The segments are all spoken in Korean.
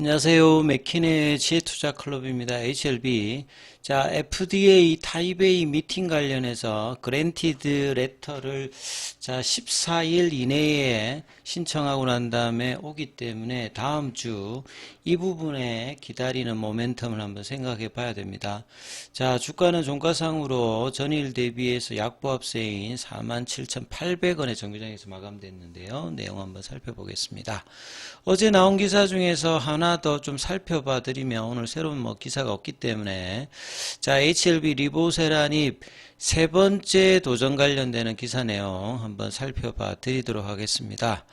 안녕하세요. 맥킨의 지혜투자 클럽입니다. HLB. 자, FDA 타이베이 미팅 관련해서 그랜티드 레터를 자, 14일 이내에 신청하고 난 다음에 오기 때문에 다음 주 이 부분에 기다리는 모멘텀을 한번 생각해 봐야 됩니다. 자, 주가는 종가상으로 전일 대비해서 약보합세인 47,800원의 정규장에서 마감됐는데요. 내용 한번 살펴보겠습니다. 어제 나온 기사 중에서 하나 더 좀 살펴봐 드리면 오늘 새로운 뭐 기사가 없기 때문에 자, HLB 리보세란이 세 번째 도전 관련되는 기사 내용 한번 살펴봐 드리도록 하겠습니다.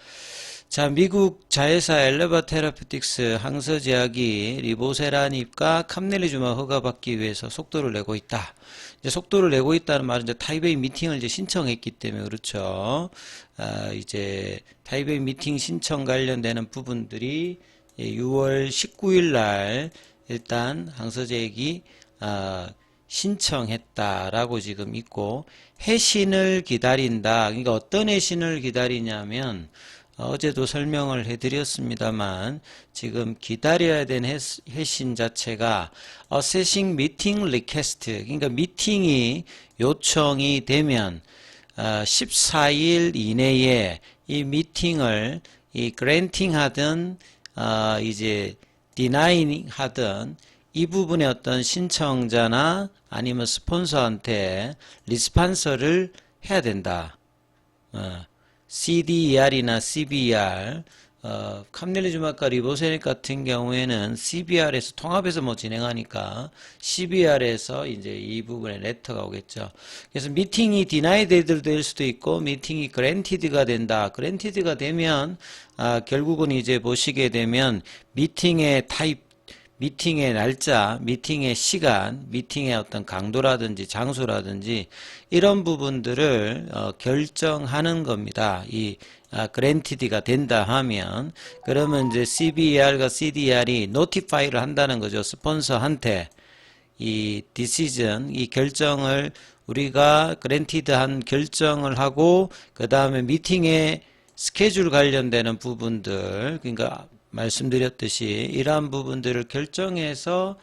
자, 미국 자회사 엘레바 테라피틱스 항서제약이 리보세라닙과 캄넬리주마 허가받기 위해서 속도를 내고 있다. 이제 속도를 내고 있다는 말은 이제 타이베이 미팅을 이제 신청했기 때문에 그렇죠. 아, 이제 타이베이 미팅 신청 관련되는 부분들이 6월 19일 날 일단 항서제약이 아, 신청했다라고 지금 있고 해신을 기다린다. 그러니까 어떤 해신을 기다리냐면 어제도 설명을 해드렸습니다만 지금 기다려야 해스- 해신 자체가 assessing meeting request 그러니까 미팅이 요청이 되면 어, 14일 이내에 이 미팅을 이 granting 하든 어, 이제 denying 하든 이 부분의 어떤 신청자나 아니면 스폰서한테 리스판서를 해야 된다. 어, CDER이나 CBR, 어, 캄넬리주마카 리보세닉 같은 경우에는 CBR에서 통합해서 뭐 진행하니까 CBR에서 이제 이 부분에 레터가 오겠죠. 그래서 미팅이 디나이데드 될 수도 있고 미팅이 그랜티드가 된다. 그랜티드가 되면 아, 결국은 이제 보시게 되면 미팅의 타입 미팅의 날짜, 미팅의 시간, 미팅의 어떤 강도라든지 장소라든지 이런 부분들을 어, 결정하는 겁니다. 이 아, 그랜티드가 된다 하면 그러면 이제 CBR과 CDR이 노티파이를 한다는 거죠. 스폰서한테 이 디시전, 이 결정을 우리가 그랜티드한 결정을 하고 그 다음에 미팅의 스케줄 관련되는 부분들, 그러니까 말씀드렸듯이 이러한 부분들을 결정해서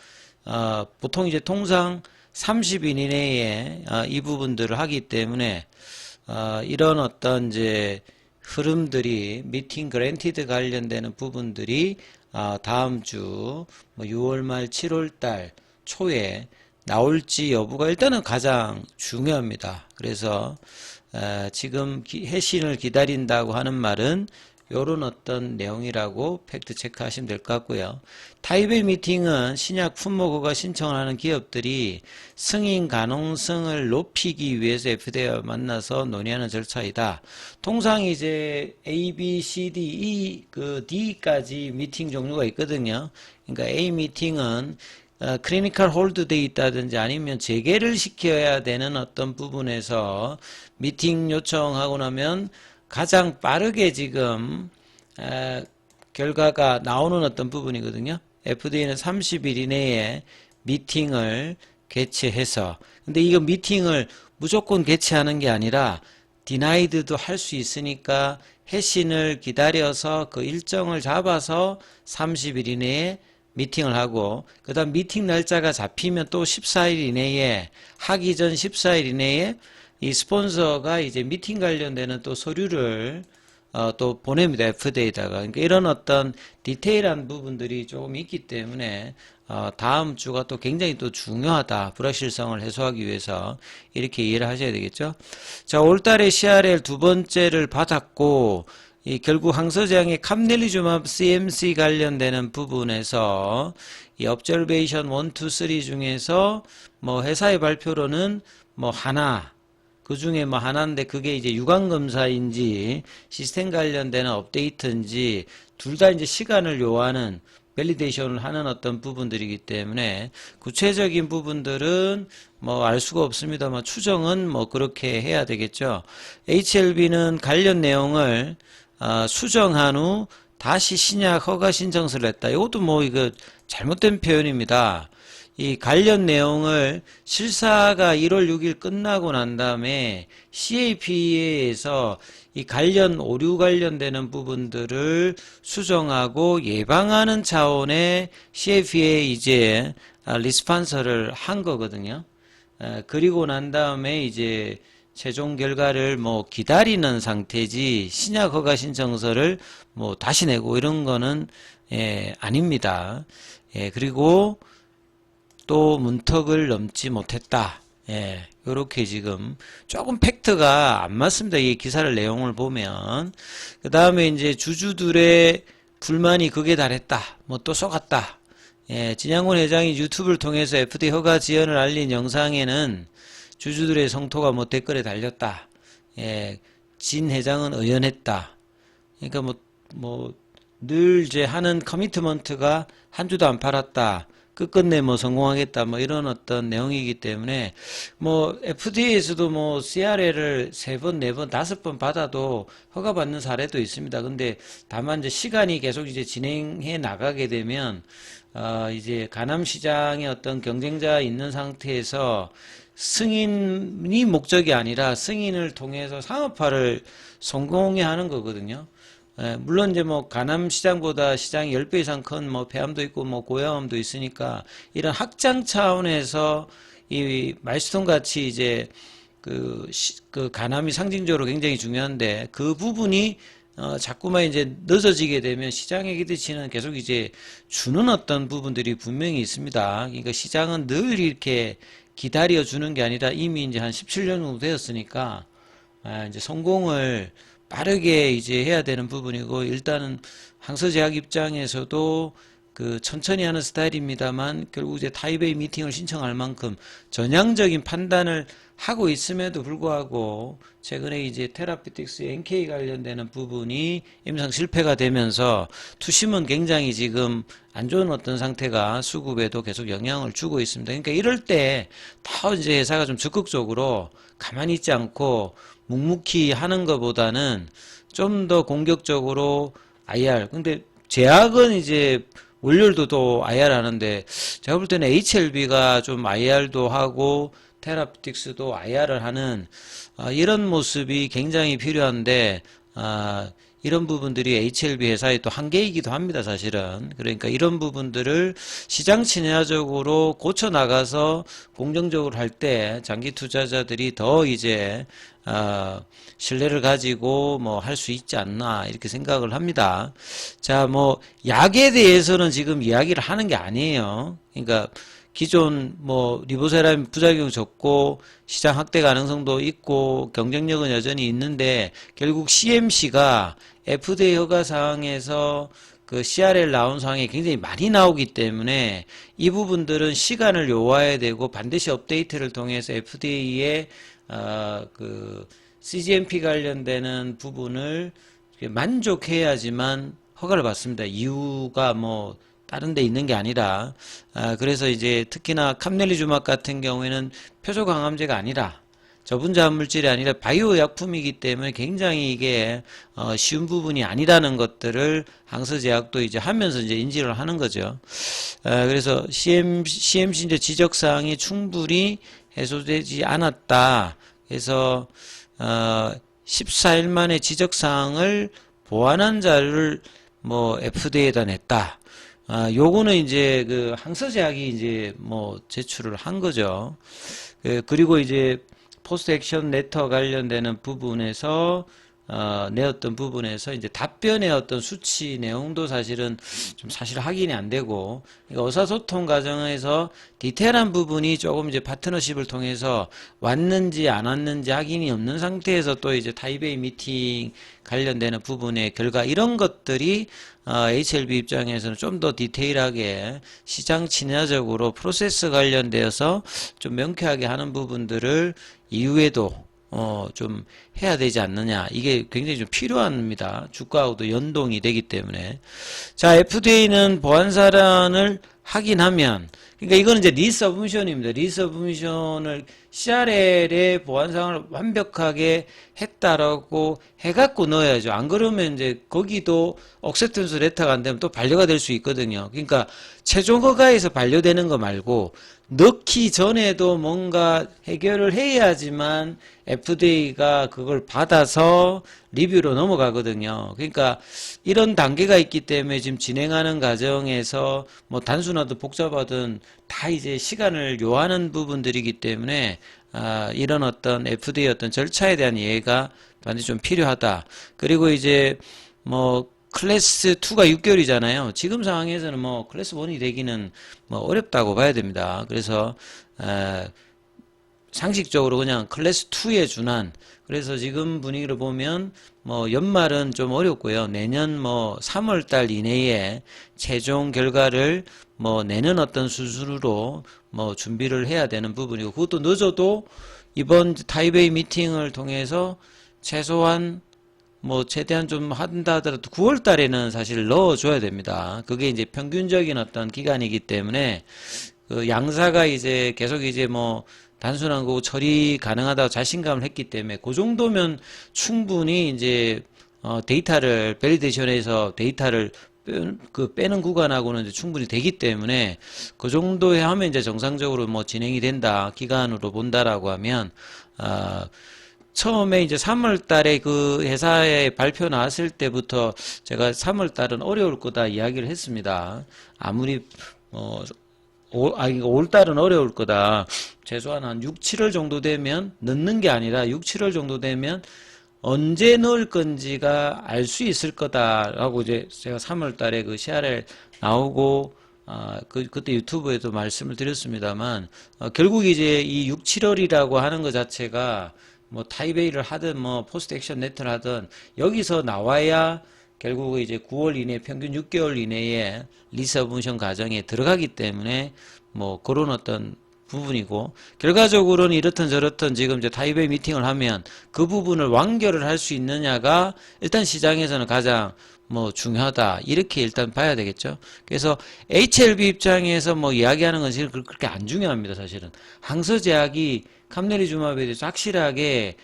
어, 보통 이제 통상 30일 이내에 어, 이 부분들을 하기 때문에 어, 이런 어떤 이제 흐름들이 미팅 그랜티드 관련되는 부분들이 어, 다음 주뭐 6월 말 7월 달 초에 나올지 여부가 일단은 가장 중요합니다. 그래서 어, 지금 기- 해신을 기다린다고 하는 말은 요런 어떤 내용이라고 팩트 체크하시면 될 것 같고요. 타이베이 미팅은 신약 품목허가 신청을 하는 기업들이 승인 가능성을 높이기 위해서 FDA와 만나서 논의하는 절차이다. 통상 이제 A, B, C, D, E, 그 D까지 미팅 종류가 있거든요. 그러니까 A 미팅은 어, 크리니컬 홀드 돼 있다든지 아니면 재개를 시켜야 되는 어떤 부분에서 미팅 요청하고 나면 가장 빠르게 지금 에, 결과가 나오는 어떤 부분이거든요. FDA는 30일 이내에 미팅을 개최해서 근데 이거 미팅을 무조건 개최하는 게 아니라 디나이드도 할 수 있으니까 해신을 기다려서 그 일정을 잡아서 30일 이내에 미팅을 하고 그 다음 미팅 날짜가 잡히면 또 14일 이내에 하기 전 14일 이내에 이 스폰서가 이제 미팅 관련되는 또 서류를 어, 또 보냅니다. FDA에다가. 그러니까 이런 어떤 디테일한 부분들이 조금 있기 때문에 어, 다음 주가 또 굉장히 또 중요하다. 불확실성을 해소하기 위해서 이렇게 이해를 하셔야 되겠죠. 자, 올 달에 CRL 두 번째를 받았고 이 결국 항서제약의 캄넬리주맙 CMC 관련되는 부분에서 이 observation 1, 2, 3 중에서 뭐 회사의 발표로는 뭐 하나 그 중에 뭐 하나인데 그게 이제 유관 검사인지 시스템 관련되는 업데이트인지 둘 다 이제 시간을 요하는 밸리데이션을 하는 어떤 부분들이기 때문에 구체적인 부분들은 뭐 알 수가 없습니다만 추정은 뭐 그렇게 해야 되겠죠. HLB는 관련 내용을 어, 수정한 후 다시 신약 허가 신청서를 했다. 이것도 뭐 이거 잘못된 표현입니다. 이 관련 내용을 실사가 1월 6일 끝나고 난 다음에 CAP에서 이 관련 오류 관련되는 부분들을 수정하고 예방하는 차원의 CAP에 이제 아, 리스판서를 한 거거든요. 에, 그리고 난 다음에 이제 최종 결과를 뭐 기다리는 상태지 신약 허가 신청서를 뭐 다시 내고 이런 거는 예, 아닙니다. 예, 그리고 또 문턱을 넘지 못했다. 예, 요렇게 지금 조금 팩트가 안 맞습니다. 이 기사를 내용을 보면. 그 다음에 이제 주주들의 불만이 극에 달했다. 뭐또 쏘갔다. 예, 진양군 회장이 유튜브를 통해서 FDA 허가 지연을 알린 영상에는 주주들의 성토가 뭐 댓글에 달렸다. 예, 진 회장은 의연했다. 그러니까 뭐, 뭐, 늘 이제 하는 커미트먼트가 한 주도 안 팔았다. 끝끝내 뭐 성공하겠다. 뭐 이런 어떤 내용이기 때문에 뭐 FDA에서도 뭐 CRL을 세 번, 네 번, 다섯 번 받아도 허가받는 사례도 있습니다. 근데 다만 이제 시간이 계속 이제 진행해 나가게 되면 어 이제 시장에 어떤 경쟁자 있는 상태에서 승인이 목적이 아니라 승인을 통해서 상업화를 성공해 하는 거거든요. 예, 물론 이제 뭐 가남 시장보다 시장이 10배 이상 큰 뭐 폐암도 있고 뭐 고양암도 있으니까 이런 확장 차원에서 이 말스톤 같이 이제 그, 시- 그 가남이 상징적으로 굉장히 중요한데 그 부분이 어, 자꾸만 이제 늦어지게 되면 시장의 기대치는 계속 이제 주는 어떤 부분들이 분명히 있습니다. 그러니까 시장은 늘 이렇게 기다려 주는 게 아니라 이미 이제 한 17년 정도 되었으니까 아, 이제 성공을 빠르게 이제 해야 되는 부분이고 일단은 항서제약 입장에서도 그 천천히 하는 스타일입니다만 결국 이제 타이베이 미팅을 신청할 만큼 전향적인 판단을 하고 있음에도 불구하고 최근에 이제 테라피틱스 NK 관련되는 부분이 임상 실패가 되면서 투심은 굉장히 지금 안 좋은 어떤 상태가 수급에도 계속 영향을 주고 있습니다. 그러니까 이럴 때 더 이제 회사가 좀 적극적으로 가만히 있지 않고 묵묵히 하는 것보다는 좀 더 공격적으로 IR. 근데 제약은 이제 월요일도 또 IR 하는데 제가 볼 때는 HLB가 좀 IR도 하고 테라피틱스도 IR을 하는 아, 이런 모습이 굉장히 필요한데 아, 이런 부분들이 HLB 회사의 또 한계이기도 합니다, 사실은. 그러니까 이런 부분들을 시장 친화적으로 고쳐 나가서 공정적으로 할 때 장기 투자자들이 더 이제 어, 신뢰를 가지고 뭐 할 수 있지 않나 이렇게 생각을 합니다. 자, 뭐 약에 대해서는 지금 이야기를 하는 게 아니에요. 그러니까 기존 뭐 리보세라믹 부작용 적고 시장 확대 가능성도 있고 경쟁력은 여전히 있는데 결국 CMC가 FDA 허가 사항에서 그 CRL 나온 사항이 굉장히 많이 나오기 때문에 이 부분들은 시간을 요하해야 되고 반드시 업데이트를 통해서 FDA의 어, 그 CGMP 관련되는 부분을 만족해야지만 허가를 받습니다. 이유가 뭐 다른 데 있는 게 아니라 아, 그래서 이제 특히나 캄넬리주막 같은 경우에는 표적 강암제가 아니라 저분자 물질이 아니라 바이오 약품이기 때문에 굉장히 이게 어, 쉬운 부분이 아니라는 것들을 항서제약도 이제 하면서 이제 인지를 하는 거죠. 아, 그래서 CM, CMC 이제 지적 사항이 충분히 해소되지 않았다. 그래서 어, 14일 만에 지적 사항을 보완한 자를 뭐 FDA에다 냈다. 아, 요거는 이제 그 항서제약이 이제 뭐 제출을 한 거죠. 그, 그리고 이제 포스트 액션 레터 관련되는 부분에서 어, 내었던 부분에서 이제 답변의 어떤 수치 내용도 사실은 좀 사실 확인이 안 되고 그러니까 의사소통 과정에서 디테일한 부분이 조금 이제 파트너십을 통해서 왔는지 안 왔는지 확인이 없는 상태에서 또 이제 타이베이 미팅 관련되는 부분의 결과 이런 것들이 어, HLB 입장에서는 좀 더 디테일하게 시장 친화적으로 프로세스 관련되어서 좀 명쾌하게 하는 부분들을 이후에도 어, 좀 해야 되지 않느냐. 이게 굉장히 좀 필요합니다. 주가하고도 연동이 되기 때문에. 자, FDA는 보안 사란을 하긴 하면, 그러니까 이거는 이제 리서브미션입니다. 리서브미션을 CRL의 보안상을 완벽하게 했다라고 해갖고 넣어야죠. 안 그러면 이제 거기도 억셉턴스 레터가 안 되면 또 반려가 될 수 있거든요. 그러니까 최종 허가에서 반려되는 거 말고 넣기 전에도 뭔가 해결을 해야지만 FDA가 그걸 받아서 리뷰로 넘어가거든요. 그러니까 이런 단계가 있기 때문에 지금 진행하는 과정에서 뭐 단순하든 복잡하든 다 이제 시간을 요하는 부분들이기 때문에 아, 이런 어떤 FDA 어떤 절차에 대한 이해가 반드시 좀 필요하다. 그리고 이제 뭐 클래스 2가 6개월이잖아요. 지금 상황에서는 뭐 클래스 1이 되기는 뭐 어렵다고 봐야 됩니다. 그래서 에, 상식적으로 그냥 클래스 2에 준한 그래서 지금 분위기를 보면 뭐 연말은 좀 어렵고요. 내년 뭐 3월 달 이내에 최종 결과를 뭐 내는 어떤 수준으로 뭐 준비를 해야 되는 부분이고 그것도 늦어도 이번 타이베이 미팅을 통해서 최소한 뭐 최대한 좀 한다 하더라도 9월 달에는 사실 넣어줘야 됩니다. 그게 이제 평균적인 어떤 기간이기 때문에 그 양사가 이제 계속 이제 뭐 단순한 거 처리 가능하다고 자신감을 했기 때문에 그 정도면 충분히 이제 어 데이터를 밸리데이션에서 데이터를 빼- 그 빼는 구간하고는 이제 충분히 되기 때문에 그 정도에 하면 이제 정상적으로 뭐 진행이 된다 기간으로 본다라고 하면 아 처음에 이제 3월 달에 그 회사에 발표 나왔을 때부터 제가 3월 달은 어려울 거다 이야기를 했습니다. 아무리 어 올, 아, 이거 올 달은 어려울 거다. 최소한 한 6, 7월 정도 되면 넣는 게 아니라 6, 7월 정도 되면 언제 넣을 건지가 알 수 있을 거다라고 이제 제가 3월 달에 그 CRL 나오고 아, 그, 그때 유튜브에도 말씀을 드렸습니다만, 어, 결국 이제 이 6, 7월이라고 하는 것 자체가 뭐 타이베이를 하든 뭐 포스트 액션 네트를 하든 여기서 나와야 결국 이제 9월 이내 평균 6개월 이내에 리서브션 과정에 들어가기 때문에 뭐 그런 어떤 부분이고 결과적으로는 이렇든 저렇든 지금 이제 타이베이 미팅을 하면 그 부분을 완결을 할 수 있느냐가 일단 시장에서는 가장 뭐 중요하다 이렇게 일단 봐야 되겠죠. 그래서 HLB 입장에서 뭐 이야기하는 건 지금 그렇게 안 중요합니다. 사실은 항서제약이 감내리주마에 대해서 확실하게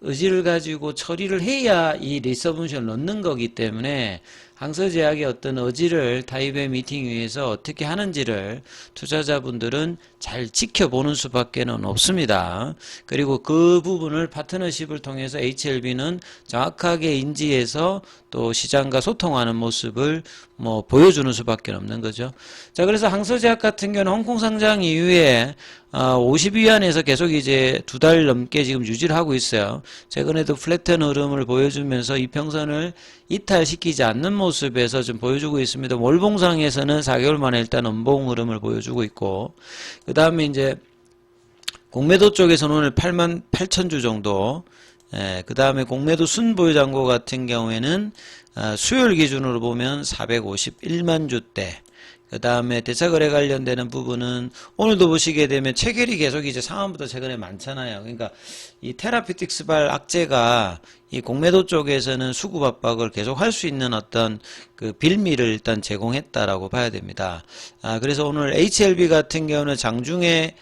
의지를 가지고 처리를 해야 이 리서브션을 넣는 거기 때문에 항서제약의 어떤 의지를 타입의 미팅 위에서 어떻게 하는지를 투자자분들은 잘 지켜보는 수밖에 는 없습니다. 그리고 그 부분을 파트너십을 통해서 HLB는 정확하게 인지해서 또 시장과 소통하는 모습을 뭐 보여주는 수밖에 없는 거죠. 자, 그래서 항서제약 같은 경우는 홍콩 상장 이후에 어, 50위 안에서 계속 이제 두 달 넘게 지금 유지를 하고 있어요. 최근에도 플랫한 흐름을 보여주면서 이평선을 이탈시키지 않는 모습에서 좀 보여주고 있습니다. 월봉상에서는 4개월 만에 일단 음봉 흐름을 보여주고 있고, 그 다음에 이제 공매도 쪽에서는 오늘 8만 8천 주 정도, 예, 그 다음에 공매도 순보유 잔고 같은 경우에는 아, 수요일 기준으로 보면 451만 주대, 그 다음에 대차거래 관련되는 부분은 오늘도 보시게 되면 체결이 계속 이제 상한부터 최근에 많잖아요. 그러니까 이 테라피틱스발 악재가 이 공매도 쪽에서는 수급 압박을 계속 할 수 있는 어떤 그 빌미를 일단 제공했다라고 봐야 됩니다. 아, 그래서 오늘 HLB 같은 경우는 장중에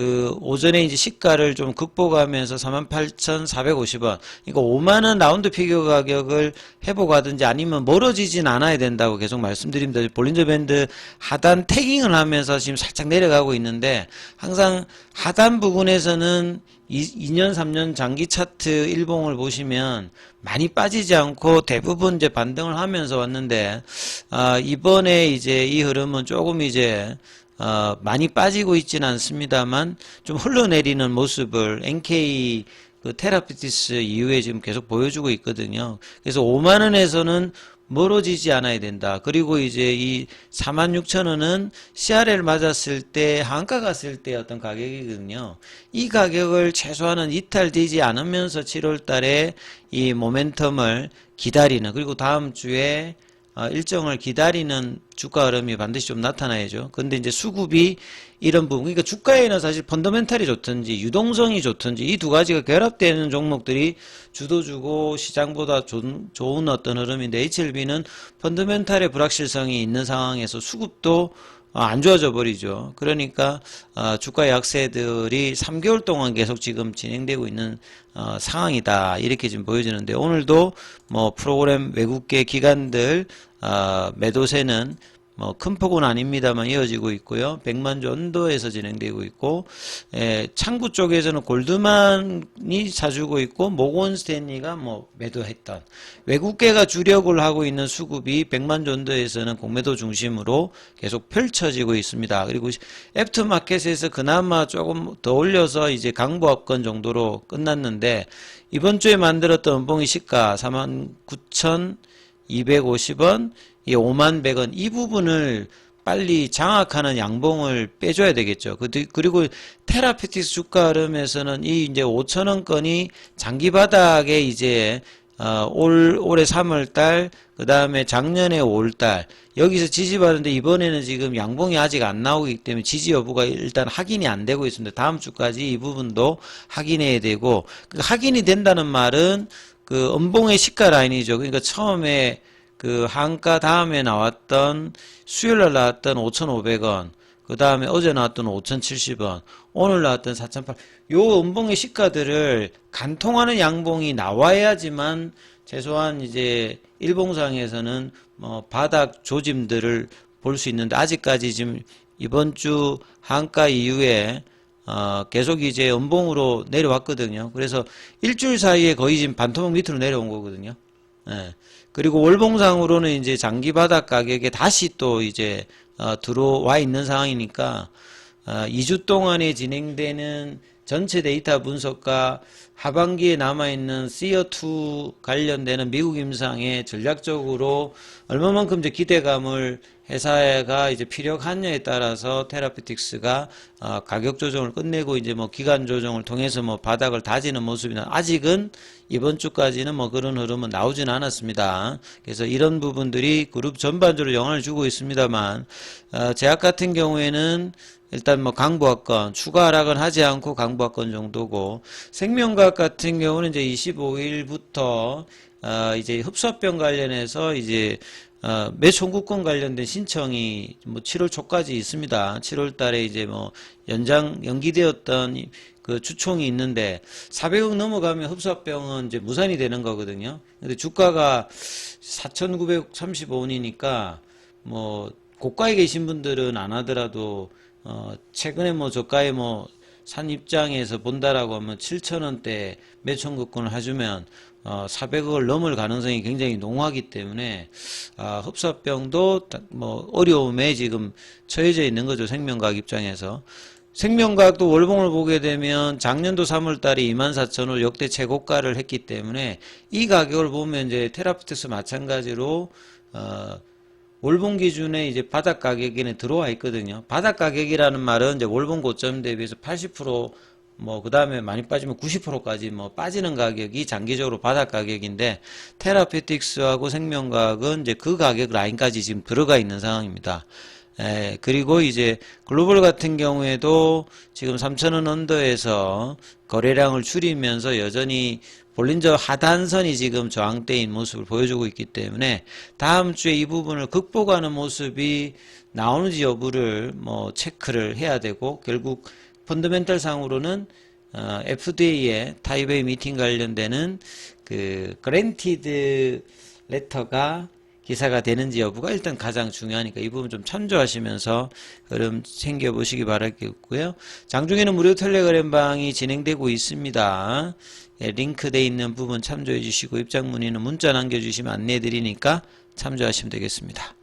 그 오전에 이제 시가를 좀 극복하면서 48,450원. 이거 5만 원 라운드 피겨 가격을 회복하든지 아니면 멀어지진 않아야 된다고 계속 말씀드립니다. 볼린저 밴드 하단 태깅을 하면서 지금 살짝 내려가고 있는데 항상 하단 부분에서는 2, 년 3년 장기 차트 일봉을 보시면 많이 빠지지 않고 대부분 이제 반등을 하면서 왔는데 아, 이번에 이제 이 흐름은 조금 이제 어, 많이 빠지고 있지는 않습니다만 좀 흘러내리는 모습을 NK 그 테라피티스 이후에 지금 계속 보여주고 있거든요. 그래서 5만 원에서는 멀어지지 않아야 된다. 그리고 이제 이 46,000원은 CRL 맞았을 때 한가 갔을 때 어떤 가격이거든요. 이 가격을 최소한은 이탈되지 않으면서 7월 달에 이 모멘텀을 기다리는 그리고 다음 주에 어, 일정을 기다리는 주가 흐름이 반드시 좀 나타나야죠. 근데 이제 수급이 이런 부분, 그러니까 주가에는 사실 펀더멘탈이 좋든지 유동성이 좋든지 이 두 가지가 결합되는 종목들이 주도주고 시장보다 좋은, 어떤 흐름인데 HLB는 펀더멘탈의 불확실성이 있는 상황에서 수급도 어, 안 좋아져 버리죠. 그러니까 어, 주가 약세들이 3개월 동안 계속 지금 진행되고 있는 어, 상황이다 이렇게 지금 보여지는데 오늘도 뭐 프로그램 외국계 기관들 어, 매도세는 뭐 큰 폭은 아닙니다만 이어지고 있고요. 100만 전도에서 진행되고 있고 에, 창구 쪽에서는 골드만이 사주고 있고 모건 스탠리가 뭐 매도했던 외국계가 주력을 하고 있는 수급이 100만 전도에서는 공매도 중심으로 계속 펼쳐지고 있습니다. 그리고 애프터 마켓에서 그나마 조금 더 올려서 이제 강보합권 정도로 끝났는데 이번 주에 만들었던 은봉이 시가 49,250원 이 5만 100원 이 부분을 빨리 장악하는 양봉을 빼줘야 되겠죠. 그- 그리고 테라피틱스 주가 흐름에서는 이 이제 5천 원권이 장기 바닥에 이제 어, 올 올해 3월 달, 그 다음에 작년에 5월 달 여기서 지지받는데 이번에는 지금 양봉이 아직 안 나오기 때문에 지지 여부가 일단 확인이 안 되고 있습니다. 다음 주까지 이 부분도 확인해야 되고 그 확인이 된다는 말은 그 음봉의 시가 라인이죠. 그러니까 처음에 그 한가 다음에 나왔던 수요일날 나왔던 5,500원, 그 다음에 어제 나왔던 5,070원, 오늘 나왔던 4,800원. 요 음봉의 시가들을 간통하는 양봉이 나와야지만 최소한 이제 일봉상에서는 뭐 바닥 조짐들을 볼 수 있는데 아직까지 지금 이번 주 한가 이후에 어, 계속 이제 음봉으로 내려왔거든요. 그래서 일주일 사이에 거의 지금 반토막 밑으로 내려온 거거든요. 예. 그리고 월봉상으로는 이제 장기 바닥 가격에 다시 또 이제 어, 들어와 있는 상황이니까 어, 2주 동안에 진행되는 전체 데이터 분석과 하반기에 남아있는 시어2 관련되는 미국 임상에 전략적으로 얼마만큼 이제 기대감을 회사가 이제 필요하느냐에 따라서 테라피틱스가 어, 가격 조정을 끝내고 이제 뭐 기간 조정을 통해서 뭐 바닥을 다지는 모습이나 아직은 이번 주까지는 뭐 그런 흐름은 나오지는 않았습니다. 그래서 이런 부분들이 그룹 전반적으로 영향을 주고 있습니다만 어, 제약 같은 경우에는 일단 뭐 강보합권 추가 하락은 하지 않고 강보합권 정도고 생명과 학 같은 경우는 이제 25일부터 어 이제 흡수합병 관련해서 이제 어 매청구권 관련된 신청이 뭐 7월 초까지 있습니다. 7월 달에 이제 뭐 연장 연기되었던 이- 그 주총이 있는데 400억 넘어가면 흡수합병은 이제 무산이 되는 거거든요. 근데 주가가 4,935원이니까 뭐 고가에 계신 분들은 안 하더라도 어 최근에 뭐 저가에 뭐 산 입장에서 본다라고 하면 7천원대 매청구권을 해주면 어 400억을 넘을 가능성이 굉장히 농후하기 때문에 아 흡사병도 다- 뭐 어려움에 지금 처해져 있는 거죠 생명과학 입장에서. 생명과학도 월봉을 보게 되면 작년도 3월 달에 24,000원 역대 최고가를 했기 때문에 이 가격을 보면 이제 테라피트스 마찬가지로 어 월봉 기준에 이제 바닥 가격에는 들어와 있거든요. 바닥 가격이라는 말은 이제 월봉 고점 대비해서 80%뭐 그 다음에 많이 빠지면 90%까지 뭐 빠지는 가격이 장기적으로 바닥 가격인데 테라피틱스하고 생명과학은 이제 그 가격 라인까지 지금 들어가 있는 상황입니다. 에, 그리고 이제 글로벌 같은 경우에도 지금 3,000원 언더에서 거래량을 줄이면서 여전히 볼린저 하단선이 지금 저항대인 모습을 보여주고 있기 때문에 다음 주에 이 부분을 극복하는 모습이 나오는지 여부를 뭐 체크를 해야 되고 결국 펀더멘탈 상으로는 어, FDA의 타이베이 미팅 관련되는 그 그랜티드 레터가 기사가 되는지 여부가 일단 가장 중요하니까 이 부분 좀 참조하시면서 흐름 챙겨보시기 바라겠고요. 장중에는 무료 텔레그램 방이 진행되고 있습니다. 예, 링크돼 있는 부분 참조해 주시고 입장 문의는 문자 남겨주시면 안내해 드리니까 참조하시면 되겠습니다.